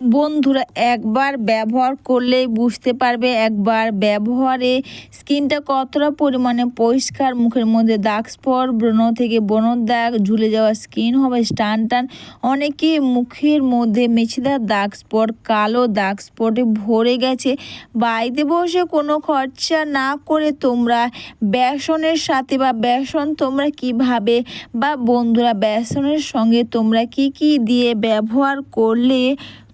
বন্ধুরা, একবার ব্যবহার করলেই বুঝতে পারবে একবার ব্যবহারে স্কিনটা কতটা পরিমাণে পরিষ্কার, মুখের মধ্যে দাগ স্পট, ব্রণ থেকে ব্রণর দাগ, ঝুলে যাওয়া স্কিন হবে টান টান, অনেকে মুখের মধ্যে মেছেদার দাগ স্পট, কালো দাগ স্পটে ভরে গেছে। বাড়িতে বসে কোনো খরচা না করে তোমরা বেসনের সাথে বা বেসন তোমরা কীভাবে বা বন্ধুরা, বেসনের সঙ্গে তোমরা কি কি দিয়ে ব্যবহার করলে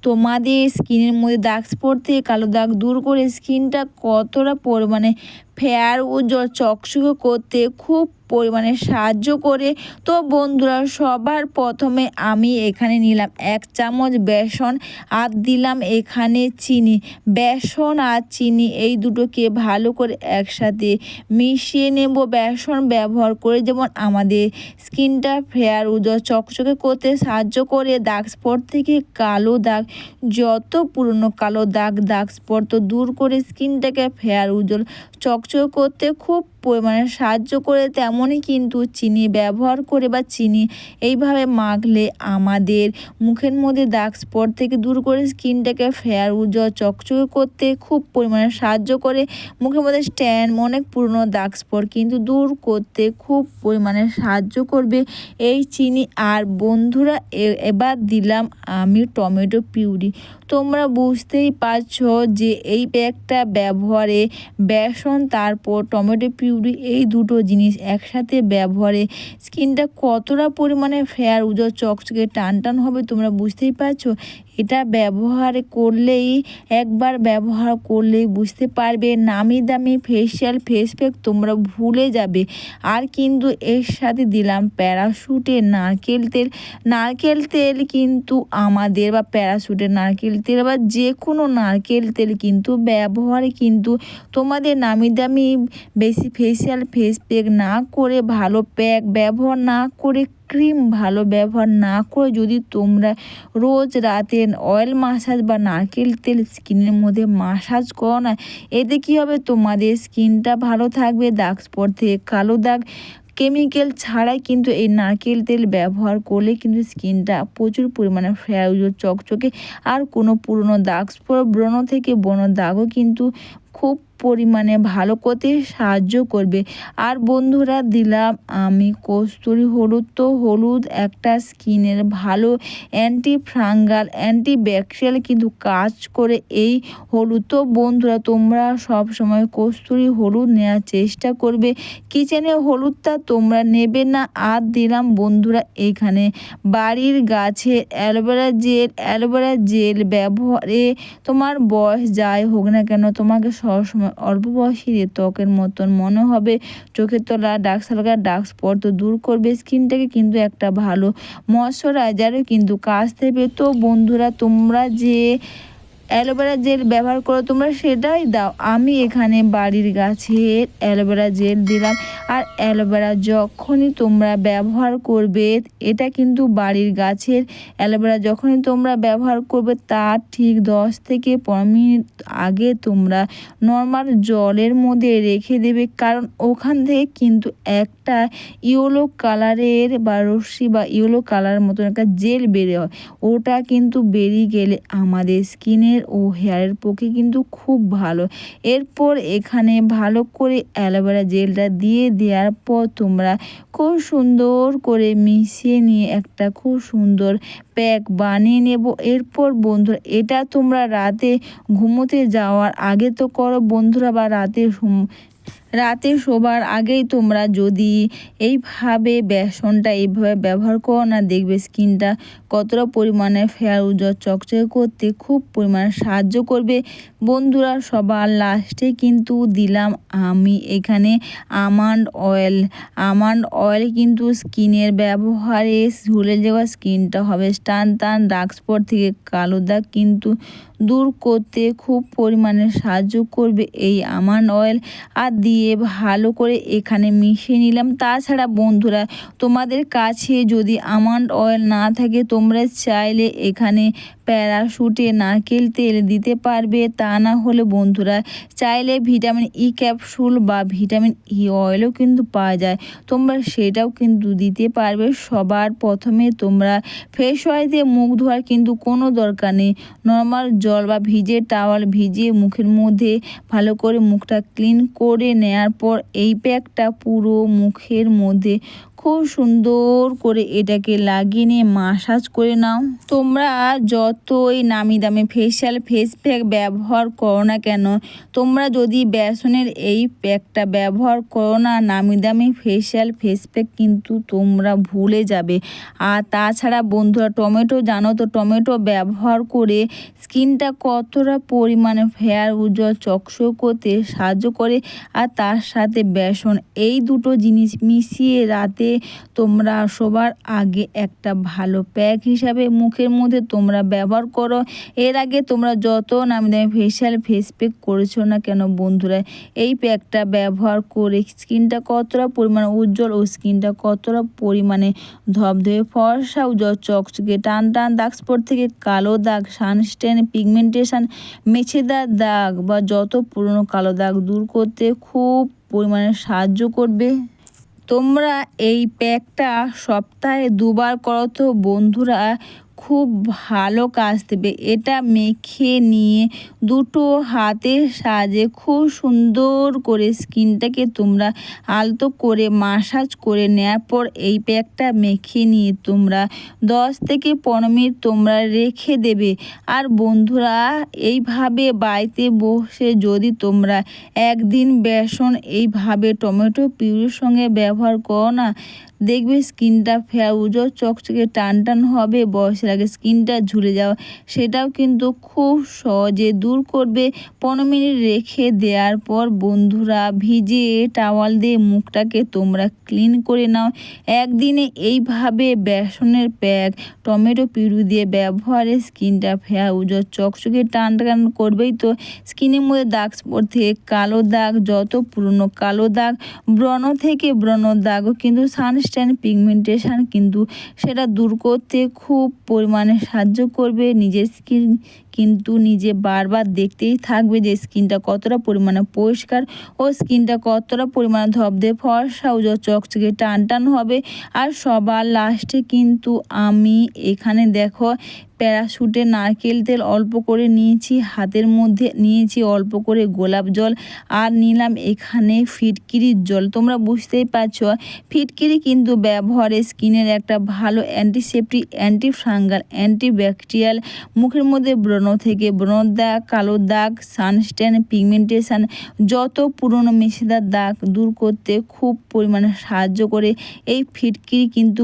তোমাদের স্কিনের মধ্যে দাগ স্পট থেকে কালো দাগ দূর করে স্কিনটা কতটা পরিমাণে ফেয়ার উজ্জ্বল চকচকে করতে, খুব পরিমাণে সাহায্য করে। তো বন্ধুরা, সবার প্রথমে আমি এখানে নিলাম এক চামচ বেসন, আর দিলাম এখানে চিনি। বেসন আর চিনি এই দুটোকে ভালো করে একসাথে মিশিয়ে নেব। বেসন ব্যবহার করে যেমন আমাদের স্কিনটা ফেয়ার, উজ্জ্বল, চকচকে করতে সাহায্য করে। দাগ স্পট থেকে কালো দাগ, যত পুরনো কালো দাগ দাগ স্পট তো দূর করে স্কিনটাকে ফেয়ার, উজ্জ্বল, চকচকে করতে খুব পরিমাণে সাহায্য করে তেমনই কিন্তু চিনি ব্যবহার করে বা চিনি এইভাবে মাখলে আমাদের মুখের মধ্যে দাগ স্পট থেকে দূর করে স্কিনটাকে ফেয়ার উজ্জ্বল চকচকে করতে খুব পরিমাণে সাহায্য করে। মুখের মধ্যে স্ট্যান্ড অনেক পুরনো দাগ স্পট কিন্তু দূর করতে খুব পরিমাণে সাহায্য করবে। এই চিনি আর বন্ধুরা এবার দিলাম আমি টমেটো পিউরি। তোমরা বুঝতেই পারছ যে এই প্যাকটা ব্যবহারে বেসন, তারপর টমেটো পিউরি এই দুটো জিনিস একসাথে ব্যবহারে স্কিনটা কতটা পরিমাণে ফেয়ার উজ্জ্বল চকচকে টান টান হবে তোমরা বুঝতেই পারছ। এটা ব্যবহার করলেই, একবার ব্যবহার করলেই বুঝতে পারবে। নামি দামি ফেসিয়াল ফেস প্যাক তোমরা ভুলে যাবে। আর কিন্তু এর সাথে দিলাম প্যারাশুটের নারকেল তেল। নারকেল তেল কিন্তু আমাদের বা প্যারাশুটের নারকেল তেল বা যে কোনো নারকেল তেল কিন্তু ব্যবহারে কিন্তু তোমাদের নামি দামি বেশি ফেসিয়াল ফেস প্যাক না করে, ভালো প্যাক ব্যবহার না করে ক্রিম ভালো ব্যবহার না করে যদি তোমরা রোজ রাতে অয়েল মাসাজ বা নারকেল তেল স্কিনের মধ্যে মাসাজ করো না, এতে কী হবে? তোমাদের স্কিনটা ভালো থাকবে, দাগ স্পট থেকে কালো দাগ। কেমিক্যাল ছাড়াই কিন্তু এই নারকেল তেল ব্যবহার করলে কিন্তু স্কিনটা প্রচুর পরিমাণে ফ্রেশ চকচকে। আর কোনো পুরনো দাগ ব্রণ থেকে বন দাগও কিন্তু খুব পরিমাণে ভালো করতে সাহায্য করবে। আর বন্ধুরা, দিলাম আমি কস্তুরি হলুদ। তো হলুদ একটা স্কিনের ভালো অ্যান্টি ফ্রাঙ্গাল অ্যান্টি ব্যাকটেরিয়াল কিন্তু কাজ করে এই হলুদ। তো বন্ধুরা, তোমরা সব সময় কস্তুরি হলুদ নেওয়ার চেষ্টা করবে। কিচেনে হলুদটা তোমরা নেবে না। আর দিলাম বন্ধুরা, এখানে বাড়ির গাছের অ্যালোভেরা জেল অ্যালোভেরা জেল ব্যবহারে তোমার বয়স যাই হোক না কেন, তোমাকে সবসময় অল্প বয়সীদের ত্বকের মতন মনে হবে। চোখের তলা ডার্ক সার্কাল ডার্ক স্পট তো দূর করবে, স্কিনটাকে কিন্তু একটা ভালো ময়শ্চারাইজারও কিন্তু কাজ দেবে। তো বন্ধুরা, তোমরা যে অ্যালোভেরা জেল ব্যবহার করো তোমরা, সেটাই দাও। আমি এখানে বাড়ির গাছের অ্যালোভেরা জেল দিলাম, আর অ্যালোভেরা যখনই তোমরা ব্যবহার করবে, এটা কিন্তু বাড়ির গাছের অ্যালোভেরা যখনই তোমরা ব্যবহার করবে, তার ঠিক দশ থেকে পনেরো মিনিট আগে তোমরা নর্মাল জলের মধ্যে রেখে দেবে, কারণ ওখান থেকে কিন্তু একটা ইয়েলো কালারের বা রশ্মি বা ইয়েলো কালারের মতন একটা জেল বেড়ে হয়। ওটা কিন্তু বেরিয়ে গেলে আমাদের স্কিনের ও হেয়ারের পক্ষে কিন্তু খুব ভালো। এরপর এখানে ভালো করে অ্যালোভেরা জেলটা দিয়ে দেওয়ার পর তোমরা খুব সুন্দর করে মিশিয়ে নিয়ে একটা খুব সুন্দর প্যাক বানিয়ে নেব। এরপর বন্ধুরা, এটা তোমরা রাতে ঘুমোতে যাওয়ার আগে তো করো বন্ধুরা, বা রাতে রাতে শোবার আগেই তোমরা যদি এইভাবে বেসনটা এইভাবে ব্যবহার করো না, দেখবে স্কিনটা কতটা পরিমাণে ফেয়ার উজ্জ্বল চকচকে করতে খুব পরিমাণে সাহায্য করবে। বন্ধুরা, সবার লাস্টে কিন্তু দিলাম আমি এখানে আমান্ড অয়েল। আমান্ড অয়েল কিন্তু স্কিনের ব্যবহারে ঝুলে যাওয়া স্কিনটা হবে। টান টান ডার্ক থেকে কালো দাগ কিন্তু দূর করতে খুব পরিমাণে সাহায্য করবে এই আমান্ড অয়েল। আর দিয়ে ভালো করে এখানে মিশিয়ে নিলাম। তাছাড়া বন্ধুরা, তোমাদের কাছে যদি আমান্ড অয়েল না থাকে তোমরা তোমরা চাইলে এখানে প্যারাশুটে নারকেল তেল দিতে পারবে। তা না হলে বন্ধুরা, চাইলে ভিটামিন ই ক্যাপসুল বা ভিটামিন ই অয়েলও কিন্তু পাওয়া যায়। তোমরা সেটাও কিন্তু দিতে পারবে। সবার প্রথমে তোমরা ফ্রেশ ওয়াশ দিয়ে মুখ ধোয়ার কিন্তু কোনো দরকার নেই। নর্মাল জল বা ভিজে টাওয়াল ভিজিয়ে মুখের মধ্যে ভালো করে মুখটা ক্লিন করে নেয়ার পর এই প্যাকটা পুরো মুখের মধ্যে খুব সুন্দর করে এটাকে লাগিয়ে নিয়ে মাসাজ করে নাও। তোমরা যতই নামি দামি ফেসিয়াল ফেস প্যাক ব্যবহার করো না কেন, তোমরা যদি বেসনের এই প্যাকটা ব্যবহার করো না, নামি দামি ফেসিয়াল ফেস প্যাক কিন্তু তোমরা ভুলে যাবে। আর তাছাড়া বন্ধুরা, টমেটো জানো তো, টমেটো ব্যবহার করে স্কিনটা কতটা পরিমাণে ফেয়ার উজ্জ্বল, চকচক করতে সাহায্য করে। আর তার সাথে বেসন, এই দুটো জিনিস মিশিয়ে রাতে তোমরা সবার আগে একটা ভালো প্যাক হিসাবে মুখের মধ্যে তোমরা ব্যবহার করো। এর আগে তোমরা যত নামি দামি ফেসিয়াল ফেস প্যাক করেছ না কেন বন্ধুরা, এই প্যাকটা ব্যবহার করে স্কিনটা কতটা পরিমাণে উজ্জ্বল ও স্কিনটা কতটা পরিমাণে ধবধবে, ফর্সা, উজ্জ্বল, চকচকে, টান টান দাগ স্পট থেকে কালো দাগ সানস্টেন পিগমেন্টেশন মেছেদার দাগ বা যত পুরনো কালো দাগ দূর করতে খুব পরিমাণে সাহায্য করবে। তোমরা এই প্যাকটা সপ্তাহে দুবার করো তো বন্ধুরা খুব ভালো কাজ দেবে। এটা মেখে নিয়ে দুটো হাতের সাহায্যে খুব সুন্দর করে স্কিনটাকে তোমরা আলতো করে মাসাজ করে নেওয়ার পর এই প্যাকটা মেখে নিয়ে তোমরা দশ থেকে পনেরো মিনিট তোমরা রেখে দেবে। আর বন্ধুরা, এইভাবে বাড়িতে বসে যদি তোমরা একদিন বেসন এইভাবে টমেটো পিউরির সঙ্গে ব্যবহার করো না দেখবে স্কিনটা ফেয়া, উজ্জ্বল, চকচকে টান টান হবে বয়সের আগে স্কিনটা ঝুলে যাওয়া। সেটাও কিন্তু খুব সহজে দূর করবে। পনেরো মিনিট রেখে দেওয়ার পর বন্ধুরা, ভিজে টাওয়াল দিয়ে মুখটাকে তোমরা ক্লিন করে নাও। একদিনে এইভাবে বেসনের প্যাক, টমেটো পিউরি দিয়ে ব্যবহারে স্কিনটা ফেয়া, উজ্জ্বল, চকচকে টান টান করবেই তো। স্কিনের মধ্যে দাগ স্পট থেকে কালো দাগ, যত পুরনো কালো দাগ, ব্রণ থেকে ব্রণ দাগও কিন্তু সানস্ট্যান্ড পিগমেন্টেশান কিন্তু সেটা দূর করতে খুব পরিমাণে সাহায্য করবে নিজের স্কিন কিন্তু নিজে বারবার দেখতেই থাকবে যে স্কিনটা কতটা পরিমাণে পরিষ্কার ও স্কিনটা কতটা পরিমাণে ধবধে, ফর্সা উজ্জ্বল চকচকে টান টান হবে। আর সবার লাস্টে কিন্তু আমি এখানে দেখো, প্যারাশুটে নারকেল তেল অল্প করে নিয়েছি, হাতের মধ্যে নিয়েছি অল্প করে গোলাপ জল, আর নিলাম এখানে ফিটকিরির জল। তোমরা বুঝতেই পারছ, ফিটকিরি কিন্তু ব্যবহারে স্কিনের একটা ভালো অ্যান্টিসেপ্টিক অ্যান্টি ফাঙ্গাল অ্যান্টিব্যাকটেরিয়াল মুখের মধ্যে ব্রণ থেকে ব্রণ দাগ, কালো দাগ সানস্ট্যান পিগমেন্টেশন যত পুরনো মেশিদার দাগ দূর করতে খুব পরিমাণে সাহায্য করে। এই ফিটকিরি কিন্তু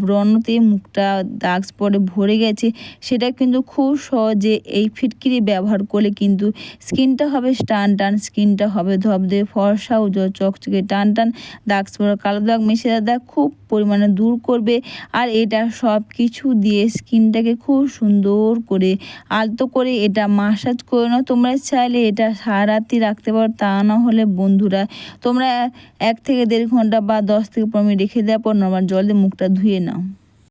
ব্রণতে মুখটা দাগ স্পটে ভরে গেছে। সেটা কিন্তু খুব সহজে এই ফিটকিরি ব্যবহার করলে কিন্তু স্কিনটা হবে টান টান, স্কিনটা হবে ধবধে ফর্সা, উজ্জ্বল, চকচকে, টান টান, দাগ স্পট কালো দাগ, মেশিদার দাগ খুব পরিমাণে দূর করবে। আর এটা সব কিছু দিয়ে স্কিনটাকে খুব সুন্দর করে আলতো করে এটা মাসাজ করে নাও। তোমরা চাইলে এটা সারাতি রাখতে পারো, তা না হলে বন্ধুরা তোমরা এক থেকে দেড় ঘণ্টা বা দশ থেকে পনেরো মিনিট রেখে দেওয়ার পর নর্মাল জল দিয়ে মুখটা ধুয়ে নাও।